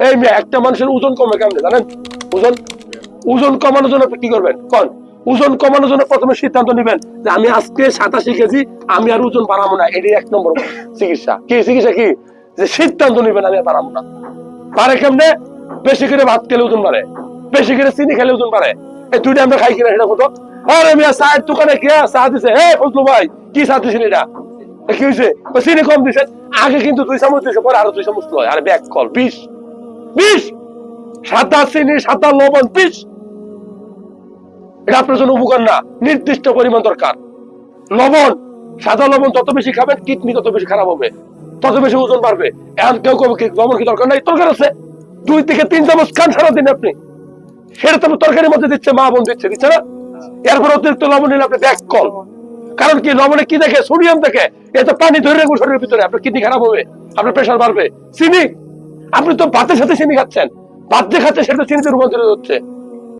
এই মেয়ে, একটা মানুষের ওজন কমে কেমনে, জানেন? ওজন ওজন কমানোর জন্য কি করবেন? কন? ওজন কমানোর জন্য প্রথমে সিদ্ধান্ত নেবেন যে আমি আজকে সাতাশি কেজি, আমি আর ওজন বাড়াবো না। এটাই এক নম্বর চিকিৎসা। কি চিকিৎসা কি? যে সিদ্ধান্ত নেবেন, আমি আর বাড়াবো না। পারে কেমনে? বেশি করে ভাত খেলে ওজন বাড়ে। বেশি করে চিনি খেলে ওজন বাড়ে। এই দুইটা আমরা খাই কিনা সেটা কত আরে মিয়া, চায়ের দোকানে কে চা দিছে? হে ফজলু ভাই, কি চা দিছেন এটা? কি হয়েছে চিনি কম দিছে আগে কিন্তু দুই চামচ দিছে, পরে আরও দুই চামচ লয়। আরে ব্যাক কল বিশ চিনি লবণ এটা আপনার জন্য উপকার না, নির্দিষ্ট পরিমাণ দরকার। লবণ, সাদা লবণ তত বেশি খাবেন, কিডনি তত বেশি খারাপ হবে। তত বেশি ওজন বাড়বে। কেউ কেউ কি লবণ কি দরকার নাই? দরকার আছে। দুই থেকে তিন চামচ খান আপনি। সেটা তো তরকারির মধ্যে দিচ্ছে, মা বোন দিচ্ছে দিচ্ছে না? এরপর অতিরিক্ত লবণ নিলে আপনি ব্যাক কল। কারণ কি, লবণে কি দেখে? সোডিয়াম দেখে। এত পানি ধরে রাখব শরীরের ভিতরে। আপনার কিডনি খারাপ হবে, আপনার প্রেশার বাড়বে। চিনি আপনি তো পাতের সাথে চিনি খাচ্ছেন। পাত্রে যে খাচ্ছেন সেটা চিনিতে রূপান্তরিত হচ্ছে